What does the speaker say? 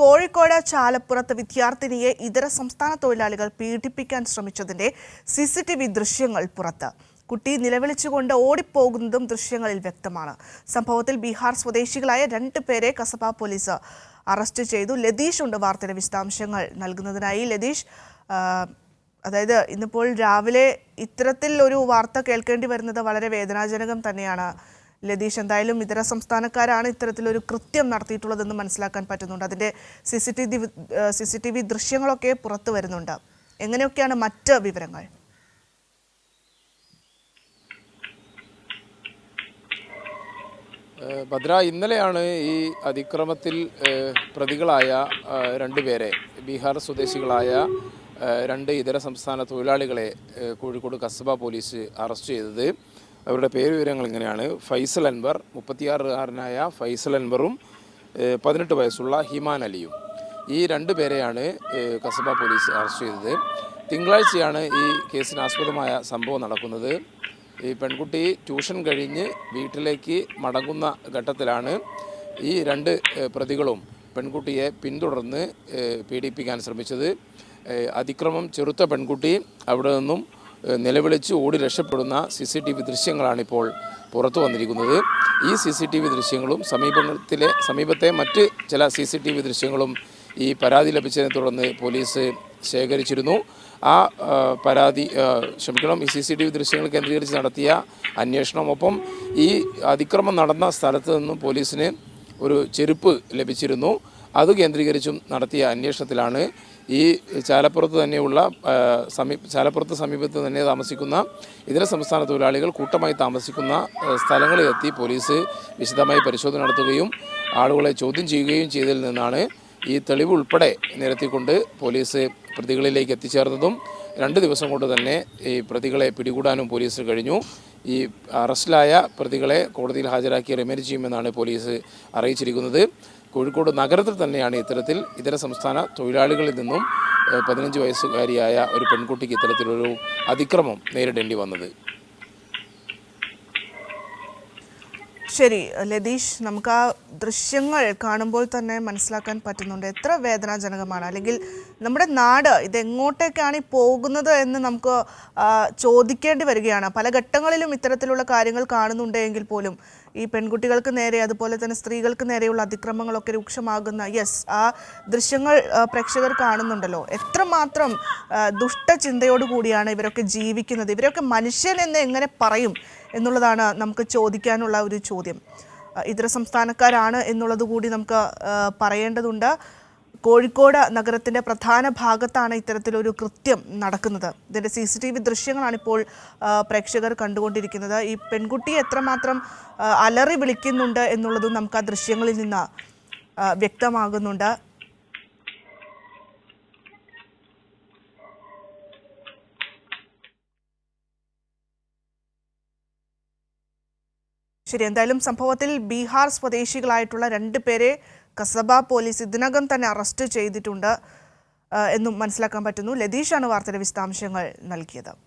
കോഴിക്കോട് ചാലപ്പുറത്ത് വിദ്യാർത്ഥിനിയെ ഇതര സംസ്ഥാന തൊഴിലാളികൾ പീഡിപ്പിക്കാൻ ശ്രമിച്ചതിന്റെ സി സി ടി വി ദൃശ്യങ്ങൾ പുറത്ത്. കുട്ടി നിലവിളിച്ചുകൊണ്ട് ഓടിപ്പോകുന്നതും ദൃശ്യങ്ങളിൽ വ്യക്തമാണ്. സംഭവത്തിൽ ബീഹാർ സ്വദേശികളായ രണ്ട് പേരെ കസബ പോലീസ് അറസ്റ്റ് ചെയ്തു. ലതീഷ് ഉണ്ട് വാർത്തയുടെ വിശദാംശങ്ങൾ നൽകുന്നതിനായി. ലതീഷ് അതായത് ഇന്നിപ്പോൾ രാവിലെ ഇത്തരത്തിൽ ഒരു വാർത്ത കേൾക്കേണ്ടി വരുന്നത് വളരെ വേദനാജനകം തന്നെയാണ്. ലതീഷ് എന്തായാലും ഇതര സംസ്ഥാനക്കാരാണ് ഇത്തരത്തിലൊരു കൃത്യം നടത്തിയിട്ടുള്ളതെന്ന് മനസ്സിലാക്കാൻ പറ്റുന്നുണ്ട്. അതിന്റെ C C T V C C T V ദൃശ്യങ്ങളൊക്കെ പുറത്തു വരുന്നുണ്ട്. എങ്ങനെയൊക്കെയാണ് മറ്റ് വിവരങ്ങൾ? ഭദ്ര ഇന്നലെയാണ് ഈ അതിക്രമത്തിൽ പ്രതികളായ രണ്ടുപേരെ ബീഹാർ സ്വദേശികളായ രണ്ട് ഇതര സംസ്ഥാന തൊഴിലാളികളെ കോഴിക്കോട് കസബ പോലീസ് അറസ്റ്റ് ചെയ്തത്. അവരുടെ പേര് വിവരങ്ങൾ ഇങ്ങനെയാണ്. ഫൈസൽ അൻവർ മുപ്പത്തിയാറുകാരനായ ഫൈസൽ അൻവറും പതിനെട്ട് വയസ്സുള്ള ഹിമാൻ അലിയും. ഈ രണ്ട് പേരെയാണ് കസബ പോലീസ് അറസ്റ്റ് ചെയ്തത്. തിങ്കളാഴ്ചയാണ് ഈ കേസിന് ആസ്പദമായ സംഭവം നടക്കുന്നത്. ഈ പെൺകുട്ടി ട്യൂഷൻ കഴിഞ്ഞ് വീട്ടിലേക്ക് മടങ്ങുന്ന ഘട്ടത്തിലാണ് ഈ രണ്ട് പ്രതികളും പെൺകുട്ടിയെ പിന്തുടർന്ന് പീഡിപ്പിക്കാൻ ശ്രമിച്ചത്. അതിക്രമം ചെറുത്ത പെൺകുട്ടി അവിടെ നിന്നും നിലവിളിച്ച് ഓടി രക്ഷപ്പെടുന്ന സി സി ടി വി ദൃശ്യങ്ങളാണിപ്പോൾ പുറത്തു വന്നിരിക്കുന്നത്. ഈ സി സി ടി വി ദൃശ്യങ്ങളും സമീപത്തിലെ സമീപത്തെ മറ്റ് ചില സി സി ടി വി ദൃശ്യങ്ങളും ഈ പരാതി ലഭിച്ചതിനെ തുടർന്ന് പോലീസ് ശേഖരിച്ചിരുന്നു. ആ പരാതി ക്ഷമിക്കണം ഈ സി സി ടി വി ദൃശ്യങ്ങൾ കേന്ദ്രീകരിച്ച് നടത്തിയ അന്വേഷണം ഒപ്പം ഈ അതിക്രമം നടന്ന സ്ഥലത്ത് നിന്നും പോലീസിന് ഒരു ചെരുപ്പ് ലഭിച്ചിരുന്നു. അത് കേന്ദ്രീകരിച്ചും നടത്തിയ അന്വേഷണത്തിലാണ് ഈ ചാലപ്പുറത്ത് തന്നെയുള്ള സമീപ സമീ ചാലപ്പുറത്ത് സമീപത്ത് തന്നെ താമസിക്കുന്ന ഇതര സംസ്ഥാന തൊഴിലാളികൾ കൂട്ടമായി താമസിക്കുന്ന സ്ഥലങ്ങളിലെത്തി പോലീസ് വിശദമായി പരിശോധന നടത്തുകയും ആളുകളെ ചോദ്യം ചെയ്യുകയും ചെയ്തതിൽ നിന്നാണ് ഈ തെളിവ് ഉൾപ്പെടെ നിരത്തിക്കൊണ്ട് പോലീസ് പ്രതികളിലേക്ക് എത്തിച്ചേർന്നതും രണ്ട് ദിവസം കൊണ്ട് തന്നെ ഈ പ്രതികളെ പിടികൂടാനും പോലീസ് കഴിഞ്ഞു. ഈ അറസ്റ്റിലായ പ്രതികളെ കോടതിയിൽ ഹാജരാക്കി റിമാൻഡ് ചെയ്യുമെന്നാണ് പോലീസ് അറിയിച്ചിരിക്കുന്നത്. കോഴിക്കോട് നഗരത്തിൽ തന്നെയാണ് ഇത്തരത്തിൽ ഇതര സംസ്ഥാന തൊഴിലാളികളിൽ നിന്നും പതിനഞ്ച് വയസ്സുകാരിയായ ഒരു പെൺകുട്ടിക്ക് ഇത്തരത്തിലൊരു അതിക്രമം നേരിടേണ്ടി വന്നത്. ശരി ലതീഷ് നമുക്ക് ആ ദൃശ്യങ്ങൾ കാണുമ്പോൾ തന്നെ മനസ്സിലാക്കാൻ പറ്റുന്നുണ്ട്. എത്ര വേദനാജനകമാണ്. അല്ലെങ്കിൽ നമ്മുടെ നാട് ഇത് എങ്ങോട്ടേക്കാണ് ഈ പോകുന്നത് എന്ന് നമുക്ക് ചോദിക്കേണ്ടി വരികയാണ്. പല ഘട്ടങ്ങളിലും ഇത്തരത്തിലുള്ള കാര്യങ്ങൾ കാണുന്നുണ്ടെങ്കിൽ പോലും ഈ പെൺകുട്ടികൾക്ക് നേരെ അതുപോലെ തന്നെ സ്ത്രീകൾക്ക് നേരെയുള്ള അതിക്രമങ്ങളൊക്കെ രൂക്ഷമാകുന്ന യെസ് ആ ദൃശ്യങ്ങൾ പ്രേക്ഷകർ കാണുന്നുണ്ടല്ലോ. എത്രമാത്രം ദുഷ്ടചിന്തയോടു കൂടിയാണ് ഇവരൊക്കെ ജീവിക്കുന്നത്. ഇവരൊക്കെ മനുഷ്യൻ എന്ന് എങ്ങനെ പറയും എന്നുള്ളതാണ് നമുക്ക് ചോദിക്കാനുള്ള ഒരു ചോദ്യം. ഇതര സംസ്ഥാനക്കാരാണ് എന്നുള്ളത് കൂടി നമുക്ക് പറയേണ്ടതുണ്ട്. കോഴിക്കോട് നഗരത്തിന്റെ പ്രധാന ഭാഗത്താണ് ഇത്തരത്തിലൊരു കൃത്യം നടക്കുന്നത്. ഇതിന്റെ സി സി ടി വി ദൃശ്യങ്ങളാണ് ഇപ്പോൾ പ്രേക്ഷകർ കണ്ടുകൊണ്ടിരിക്കുന്നത്. ഈ പെൺകുട്ടി എത്രമാത്രം അലറി വിളിക്കുന്നുണ്ട് എന്നുള്ളതും നമുക്ക് ആ ദൃശ്യങ്ങളിൽ നിന്ന് വ്യക്തമാകുന്നുണ്ട്. ശരി എന്തായാലും സംഭവത്തിൽ ബീഹാർ സ്വദേശികളായിട്ടുള്ള രണ്ട് പേരെ കസബ പോലീസ് ഇതിനകം തന്നെ അറസ്റ്റ് ചെയ്തിട്ടുണ്ട് എന്നും മനസ്സിലാക്കാൻ പറ്റുന്നു. ലതീഷാണ് വാർത്തയുടെ വിശദാംശങ്ങൾ നൽകിയത്.